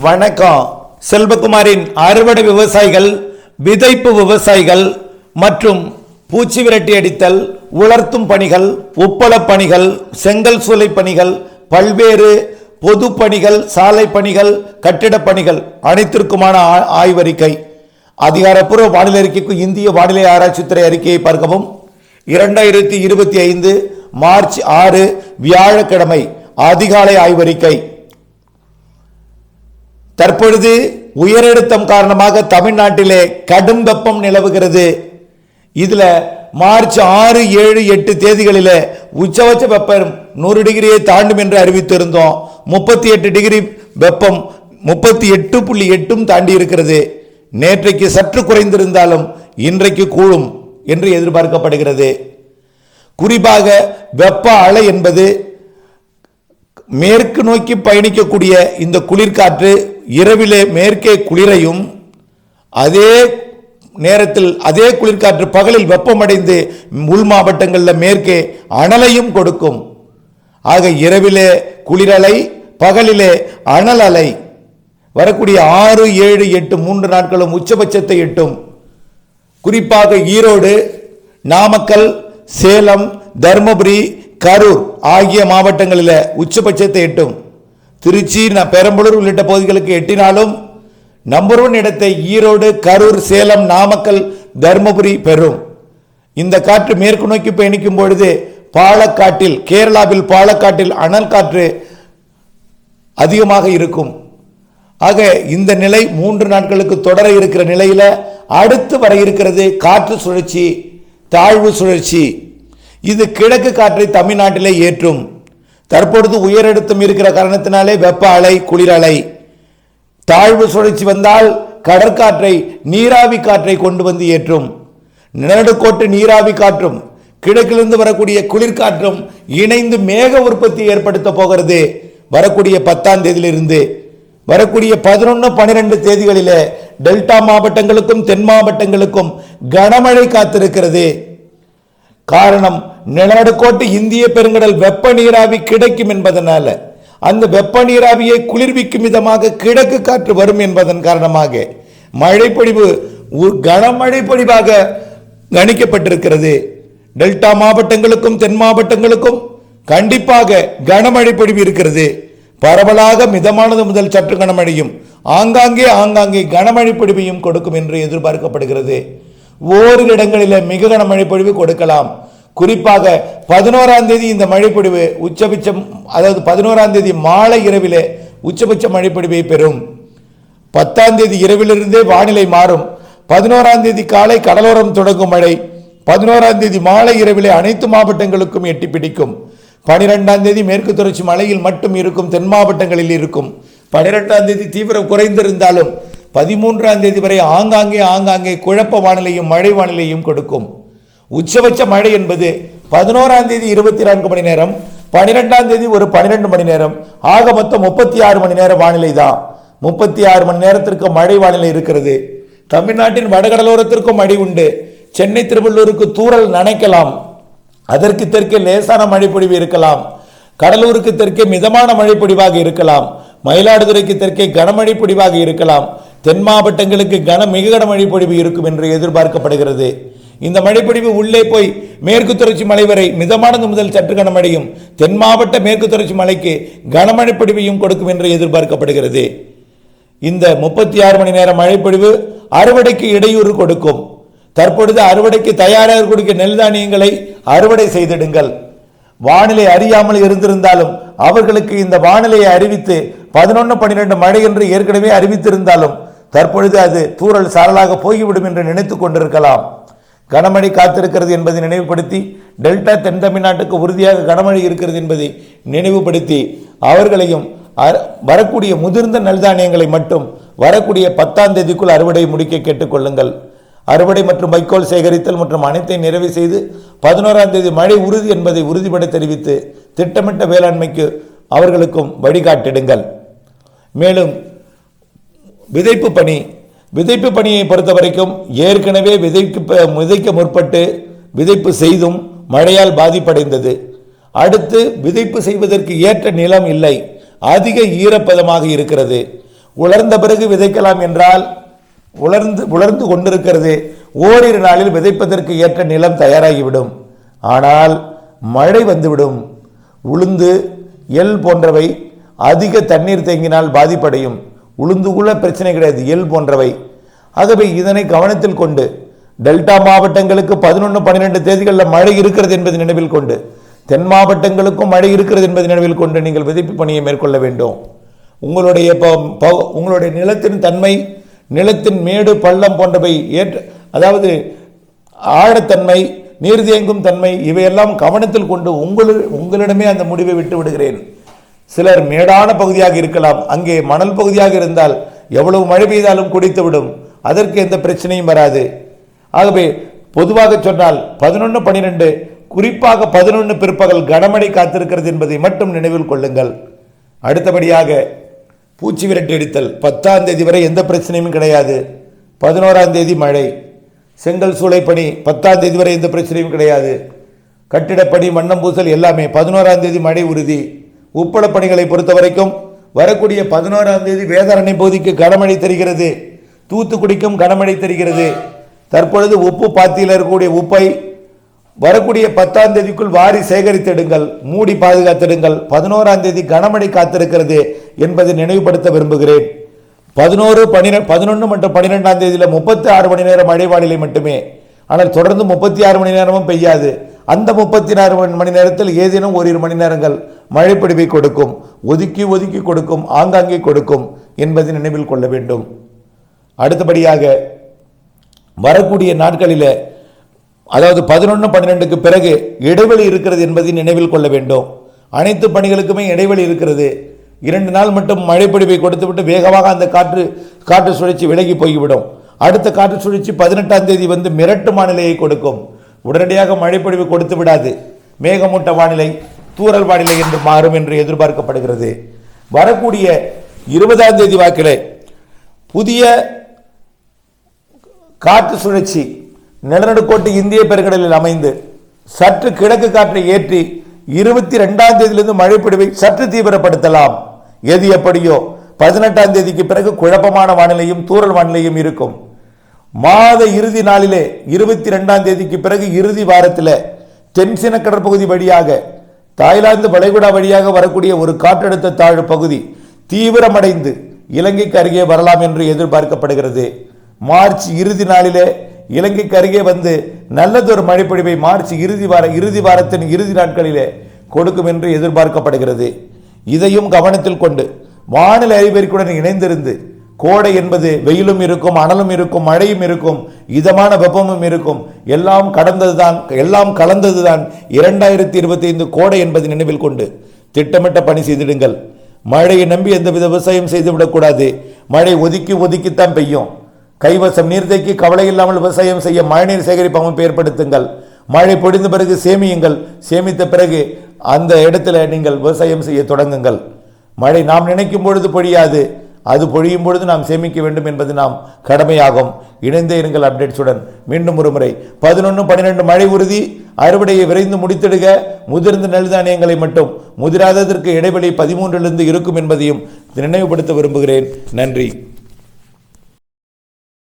வணக்கம். செல்வகுமாரின் அறுவடை விவசாயிகள் விதைப்பு விவசாயிகள் மற்றும் பூச்சி விரட்டி அடித்தல் உலர்த்தும் பணிகள் உப்பளப் பணிகள் செங்கல் சூளை பணிகள் பல்வேறு பொது பணிகள் சாலை பணிகள் கட்டிடப் பணிகள் அனைத்திற்குமான ஆ- ஆய்வறிக்கை. அதிகாரப்பூர்வ வானிலை அறிக்கைக்கு இந்திய வானிலை ஆராய்ச்சித்துறை அறிக்கையை பார்க்கவும். இரண்டாயிரத்தி இருபத்தி ஐந்து மார்ச் ஆறு வியாழக்கிழமை அதிகாலை ஆய்வறிக்கை. தற்பொழுது உயரழுத்தம் காரணமாக தமிழ்நாட்டிலே கடும் வெப்பம் நிலவுகிறது. இதில் மார்ச் ஆறு ஏழு எட்டு தேதிகளில் உச்சபட்ச வெப்பம் நூறு டிகிரியை தாண்டும் என்று அறிவித்திருந்தோம். முப்பத்தி எட்டு டிகிரி வெப்பம் முப்பத்தி எட்டு புள்ளி எட்டும் தாண்டி இருக்கிறது. நேற்றைக்கு சற்று குறைந்திருந்தாலும் இன்றைக்கு கூடும் என்று எதிர்பார்க்கப்படுகிறது. குறிப்பாக வெப்ப அலை என்பது மேற்கு நோக்கி பயணிக்கக்கூடிய இந்த குளிர்காற்று இரவிலே மேற்கே குளிரையும் அதே நேரத்தில் அதே குளிர்காற்று பகலில் வெப்பமடைந்து உள் மாவட்டங்களில் மேற்கே அனலையும் கொடுக்கும். ஆக இரவிலே குளிரலை பகலிலே அனல் அலை வரக்கூடிய ஆறு ஏழு எட்டு மூன்று நாட்களும் உச்சபட்சத்தை எட்டும். குறிப்பாக ஈரோடு நாமக்கல் சேலம் தருமபுரி கரூர் ஆகிய மாவட்டங்களில் உச்சபட்சத்தை எட்டும். திருச்சி ந- பெரம்பலூர் உள்ளிட்ட பகுதிகளுக்கு எட்டினாலும் நம்பர் ஒன் இடத்தை ஈரோடு கரூர் சேலம் நாமக்கல் தருமபுரி பெறும். இந்த காற்று மேற்கு நோக்கி பயணிக்கும் பொழுது பாலக்காட்டில் கேரளாவில் பாலக்காட்டில் அனல் காற்று அதிகமாக இருக்கும். ஆக இந்த நிலை மூன்று நாட்களுக்கு தொடர இருக்கிற நிலையில் அடுத்து வர இருக்கிறது காற்று சுழற்சி தாழ்வு சுழற்சி. இது கிழக்கு காற்றை தமிழ்நாட்டிலே ஏற்றும். தற்பொழுது உயரழுத்தம் இருக்கிற காரணத்தினாலே வெப்ப அலை குளிர் அலை. தாழ்வு சுழற்சி வந்தால் கடற்காற்றை நீராவி காற்றை கொண்டு வந்து ஏற்றும். நிலநடுக்கோட்டு நீராவி காற்றும் கிழக்கிலிருந்து வரக்கூடிய குளிர்காற்றும் இணைந்து மேக உற்பத்தி ஏற்படுத்த போகிறது. வரக்கூடிய பத்தாம் தேதியிலிருந்து. வரக்கூடிய பதினொன்று பன்னிரெண்டு தேதிகளிலே டெல்டா மாவட்டங்களுக்கும் தென் மாவட்டங்களுக்கும் கனமழை காத்திருக்கிறது. காரணம் நிலநடுக்கோட்டு இந்திய பெருங்கடல் வெப்ப நீராவி கிடைக்கும் என்பதனால. அந்த வெப்ப நீராவியை குளிர்விக்கும் விதமாக கிழக்கு காற்று வரும் என்பதன் காரணமாக மழைப்பொழிவு உ- கனமழை பொழிவாக கணிக்கப்பட்டிருக்கிறது. டெல்டா மாவட்டங்களுக்கும் தென் மாவட்டங்களுக்கும் கண்டிப்பாக கனமழை பொழிவு இருக்கிறது. பரவலாக மிதமானது முதல் சற்று கனமழையும் ஆங்காங்கே ஆங்காங்கே கனமழை பொழிவையும் கொடுக்கும் என்று எதிர்பார்க்கப்படுகிறது. ஓரிரு இடங்களில் மிக கன மழைப்பொழிவு கொடுக்கலாம். குறிப்பாக பதினோராம் தேதி இந்த மழைப்பொழிவு உச்சபட்சம் அதாவது பதினோராம் தேதி மாலை இரவிலே உச்சபட்ச மழைப்பொழிவை பெறும். பத்தாம் தேதி இரவிலிருந்தே வானிலை மாறும். பதினோராம் தேதி காலை கடலோரம் தொடங்கும் மழை பதினோராம் தேதி மாலை இரவிலே அனைத்து மாவட்டங்களுக்கும் எட்டி பிடிக்கும். பனிரெண்டாம் தேதி மேற்கு தொடர்ச்சி மலையில் மட்டும் இருக்கும் தென் மாவட்டங்களில் இருக்கும். பனிரெண்டாம் தேதி தீவிரம் குறைந்திருந்தாலும் பதிமூன்றாம் தேதி வரை ஆங்காங்கே ஆங்காங்கே குழப்ப வானிலையும் மழை வானிலையும் கொடுக்கும். உச்சபட்ச மழை என்பது பதினோராம் தேதி இருபத்தி நான்கு மணி நேரம் பனிரெண்டாம் தேதி ஒரு பனிரெண்டு மணி நேரம் ஆக மொத்தம் முப்பத்தி ஆறு மணி நேர வானிலை தான். முப்பத்தி ஆறு மணி நேரத்திற்கு மழை வானிலை இருக்கிறது. தமிழ்நாட்டின் வடகடலோரத்திற்கும் மழை உண்டு. சென்னை திருவள்ளூருக்கு தூறல் நனைக்கலாம். அதற்கு தெற்கே லேசான மழைப்பொழிவு இருக்கலாம். கடலூருக்கு தெற்கே மிதமான மழைப்பொழிவாக இருக்கலாம். மயிலாடுதுறைக்கு தெற்கே கனமழை பொடிவாக இருக்கலாம். தென் மாவட்டங்களுக்கு கன மிக கன மழைப்பொழிவு இருக்கும் என்று எதிர்பார்க்கப்படுகிறது. இந்த மழைப்பொழிவு உள்ளே போய் மேற்கு தொடர்ச்சி மலை வரை மிதமானது முதல் சற்று கனமழையும் தென் மாவட்ட மேற்கு தொடர்ச்சி மலைக்கு கனமழைப்பொழிவையும் கொடுக்கும் என்று எதிர்பார்க்கப்படுகிறது. இந்த முப்பத்தி ஆறு மணி நேர மழைப்பொழிவு அறுவடைக்கு இடையூறு கொடுக்கும். தற்பொழுது அறுவடைக்கு தயாராக கொடுக்க நெல் தானியங்களை அறுவடை செய்திடுங்கள். வானிலை அறியாமல் இருந்திருந்தாலும் அவர்களுக்கு இந்த வானிலையை அறிவித்து பதினொன்று பன்னிரெண்டு மழை என்று ஏற்கனவே அறிவித்திருந்தாலும் தற்பொழுது அது தூறல் சாரலாக போய்விடும் என்று நினைத்துக் கொண்டிருக்கலாம். கனமழை காத்திருக்கிறது என்பதை நினைவுபடுத்தி டெல்டா தென் தமிழ்நாட்டுக்கு உறுதியாக கனமழை இருக்கிறது என்பதை நினைவுபடுத்தி அவர்களையும் அ- வரக்கூடிய முதிர்ந்த நல்தானியங்களை மட்டும் வரக்கூடிய பத்தாம் தேதிக்குள் அறுவடை முடிக்க கேட்டுக்கொள்ளுங்கள் அறுவடை மற்றும் வைக்கோல் சேகரித்தல் மற்றும் அனைத்தையும் நிறைவு செய்து பதினோராம் தேதி மழை உறுதி என்பதை உறுதிபட தெரிவித்து திட்டமிட்ட வேளாண்மைக்கு அவர்களுக்கும் வழிகாட்டிடுங்கள். மேலும் விதைப்பு பணி. விதைப்பு பணியை பொறுத்த வரைக்கும் ஏற்கனவே விதைக்கு ப- விதைக்க முற்பட்டு விதைப்பு செய்தும் மழையால் பாதிப்படைந்தது. அடுத்து விதைப்பு செய்வதற்கு ஏற்ற நிலம் இல்லை. அதிக ஈரப்பதமாக இருக்கிறது. உலர்ந்த பிறகு விதைக்கலாம் என்றால் உலர்ந்து உலர்ந்து கொண்டிருக்கிறது. ஓரிரு நாளில் விதைப்பதற்கு ஏற்ற நிலம் தயாராகிவிடும். ஆனால் மழை வந்துவிடும். உளுந்து எள் போன்றவை அதிக தண்ணீர் தேங்கினால் பாதிப்படையும். உளுந்து பிரச்சனை கிடையாது. எல் போன்றவை. ஆகவே இதனை கவனத்தில் கொண்டு டெல்டா மாவட்டங்களுக்கு பதினொன்று பன்னிரெண்டு தேதிகளில் மழை இருக்கிறது என்பதை நினைவில் கொண்டு தென் மாவட்டங்களுக்கும் மழை இருக்கிறது என்பதை நினைவில் கொண்டு நீங்கள் விதைப்பு பணியை மேற்கொள்ள வேண்டும். உங்களுடைய ப- உங்களுடைய நிலத்தின் தன்மை நிலத்தின் மேடு பள்ளம் போன்றவை ஏற்ற அதாவது ஆழத்தன்மை நீர் தேங்கும் தன்மை இவையெல்லாம் கவனத்தில் கொண்டு உங்களு உங்களிடமே அந்த முடிவை விட்டு விடுகிறேன். சிலர் மேடான பகுதியாக இருக்கலாம். அங்கே மணல் பகுதியாக இருந்தால் எவ்வளவு மழை பெய்தாலும் குடித்துவிடும் அதற்கு எந்த பிரச்சனையும் வராது. ஆகவே பொதுவாக சொன்னால் பதினொன்று பன்னிரெண்டு குறிப்பாக பதினொன்று பிற்பகல் கனமழை காத்திருக்கிறது என்பதை மட்டும் நினைவில் கொள்ளுங்கள். அடுத்தபடியாக பூச்சி விரட்டி அடித்தல். பத்தாம் தேதி வரை எந்த பிரச்சனையும் கிடையாது. பதினோராம் தேதி மழை. செங்கல் சூளை பணி பத்தாம் தேதி வரை எந்த பிரச்சனையும் கிடையாது. கட்டிடப்பணி மண்ணம் பூசல் எல்லாமே பதினோராம் தேதி மழை உறுதி. உப்பள பணிகளை பொறுத்த வரைக்கும் வரக்கூடிய பதினோராம் தேதி வேதாரண்ய பகுதிக்கு கனமழை தெரிகிறது. தூத்துக்குடிக்கும் கனமழை தெரிகிறது. தற்பொழுது உப்பு பாத்தியில் இருக்கக்கூடிய உப்பை வரக்கூடிய பத்தாம் தேதிக்குள் வாரி சேகரித்திடுங்கள். மூடி பாதுகாத்திடுங்கள். பதினோராம் தேதி கனமழை காத்திருக்கிறது என்பதை நினைவுபடுத்த விரும்புகிறேன். பதினோரு பனிரெண்டு பதினொன்று மற்றும் பன்னிரெண்டாம் தேதியில் முப்பத்தி ஆறு மணி நேரம் மழை வானிலை மட்டுமே. ஆனால் தொடர்ந்து முப்பத்தி ஆறு மணி நேரமும் பெய்யாது. அந்த முப்பத்தி ஆறு மணி நேரத்தில் ஏதேனும் ஓரிரு மணி நேரங்கள் மழைப்பிடிவை கொடுக்கும் ஒதுக்கி ஒதுக்கி கொடுக்கும் ஆங்காங்கே கொடுக்கும் என்பதை நினைவில் கொள்ள வேண்டும். அடுத்தபடியாக வரக்கூடிய நாட்களில் அதாவது பதினொன்று பன்னிரெண்டுக்கு பிறகு இடைவெளி இருக்கிறது என்பதை நினைவில் கொள்ள வேண்டும். அனைத்து பணிகளுக்குமே இடைவெளி இருக்கிறது. இரண்டு நாள் மட்டும் மழைப்பிடிவை கொடுத்துவிட்டு வேகமாக அந்த காற்று காற்று சுழற்சி விலகி போய்விடும். அடுத்த காற்று சுழற்சி பதினெட்டாம் தேதி வந்து மிரட்டு வானிலையை கொடுக்கும். உடனடியாக மழைப்பொழிவு கொடுத்து விடாது. மேகமூட்ட வானிலை தூரல் வானிலை என்று மாறும் என்று எதிர்பார்க்கப்படுகிறது. வரக்கூடிய இருபதாம் தேதி வாக்கிலே புதிய காற்று சுழற்சி நிலநடுக்கோட்டு இந்திய பெருங்கடலில் அமைந்து சற்று கிழக்கு காற்றை ஏற்றி இருபத்தி ரெண்டாம் தேதியிலிருந்து மழைப்பிடிவை சற்று தீவிரப்படுத்தலாம். எது எப்படியோ பதினெட்டாம் தேதிக்கு பிறகு குழப்பமான வானிலையும் தூரல் வானிலையும் இருக்கும். மாத இறுதி நாளிலே இருபத்தி ரெண்டாம் தேதிக்கு பிறகு இறுதி வாரத்தில் தென்சின கடற்பகுதி வழியாக தாய்லாந்து வளைகுடா வழியாக வரக்கூடிய ஒரு காற்றழுத்த தாழ்வு பகுதி தீவிரமடைந்து இலங்கைக்கு அருகே வரலாம் என்று எதிர்பார்க்கப்படுகிறது. மார்ச் இறுதி நாளிலே இலங்கைக்கு அருகே வந்து நல்லதொரு மழைப்பொழிவை மார்ச் இறுதி வார இறுதி வாரத்தின் இறுதி நாட்களிலே கொடுக்கும் என்று எதிர்பார்க்கப்படுகிறது. இதையும் கவனத்தில் கொண்டு வானிலை அறிவிற்குடன் இணைந்திருந்து கோடை என்பது வெயிலும் இருக்கும் அனலும் இருக்கும் மழையும் இருக்கும் இதமான வெப்பமும் இருக்கும். எல்லாம் கடந்தது தான் எல்லாம் கலந்தது தான் இரண்டாயிரத்தி இருபத்தி ஐந்து கோடை என்பது நினைவில் கொண்டு திட்டமிட்ட பணி செய்திடுங்கள். மழையை நம்பி எந்தவித விவசாயம் செய்துவிடக்கூடாது மழை ஒதுக்கி ஒதுக்கித்தான் பெய்யும். கைவசம் நீர்த்தேக்கி கவலை இல்லாமல் விவசாயம் செய்ய மழைநீர் சேகரிப்பு அமைப்பு ஏற்படுத்துங்கள். மழை பொடிந்த பிறகு சேமியுங்கள். சேமித்த பிறகு அந்த இடத்துல நீங்கள் விவசாயம் செய்ய தொடங்குங்கள். மழை நாம் நினைக்கும் பொழுது பொழியாது. அது பொழியும் பொழுது நாம் சேமிக்க வேண்டும் என்பது நாம் கடமையாகும். இணைந்தே இருங்கள் அப்டேட்ஸுடன் மீண்டும் ஒரு முறை. பதினொன்று பன்னிரெண்டு மழை உறுதி. அறுவடையை விரைந்து முடித்திடுக. முதிர்ந்த நெல் தானியங்களை மட்டும் முதிராததற்கு இடைவெளி பதிமூன்றிலிருந்து இருக்கும் என்பதையும் நினைவுபடுத்த விரும்புகிறேன். நன்றி.